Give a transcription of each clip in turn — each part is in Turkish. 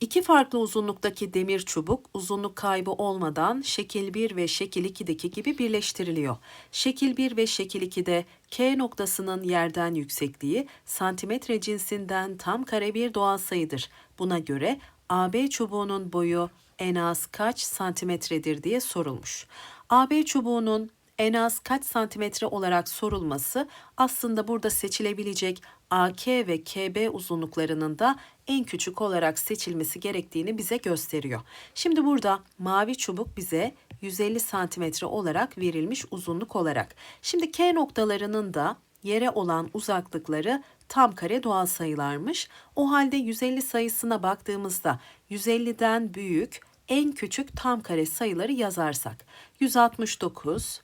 İki farklı uzunluktaki demir çubuk uzunluk kaybı olmadan şekil 1 ve şekil 2'deki gibi birleştiriliyor. Şekil 1 ve şekil 2'de K noktasının yerden yüksekliği santimetre cinsinden tam kare bir doğal sayıdır. Buna göre AB çubuğunun boyu en az kaç santimetredir diye sorulmuş. AB çubuğunun en az kaç santimetre olarak sorulması aslında burada seçilebilecek AK ve KB uzunluklarının da en küçük olarak seçilmesi gerektiğini bize gösteriyor. Şimdi burada mavi çubuk bize 150 santimetre olarak verilmiş uzunluk olarak. Şimdi K noktalarının da yere olan uzaklıkları tam kare doğal sayılarmış. O halde 150 sayısına baktığımızda 150'den büyük en küçük tam kare sayıları yazarsak 169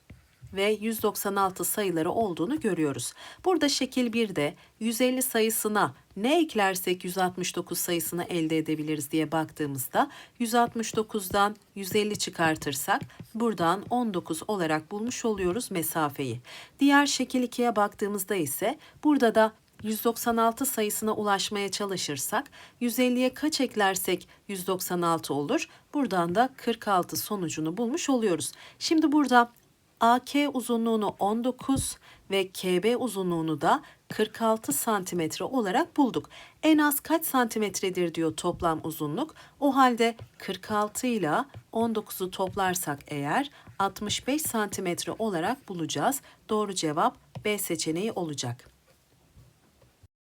ve 196 sayıları olduğunu görüyoruz. Burada şekil 1'de 150 sayısına ne eklersek 169 sayısını elde edebiliriz diye baktığımızda 169'dan 150 çıkartırsak buradan 19 olarak bulmuş oluyoruz mesafeyi. Diğer şekil 2'ye baktığımızda ise burada da 196 sayısına ulaşmaya çalışırsak 150'ye kaç eklersek 196 olur. Buradan da 46 sonucunu bulmuş oluyoruz. Şimdi burada AK uzunluğunu 19 ve KB uzunluğunu da 46 santimetre olarak bulduk. En az kaç santimetredir diyor toplam uzunluk. O halde 46 ile 19'u toplarsak eğer 65 santimetre olarak bulacağız. Doğru cevap B seçeneği olacak.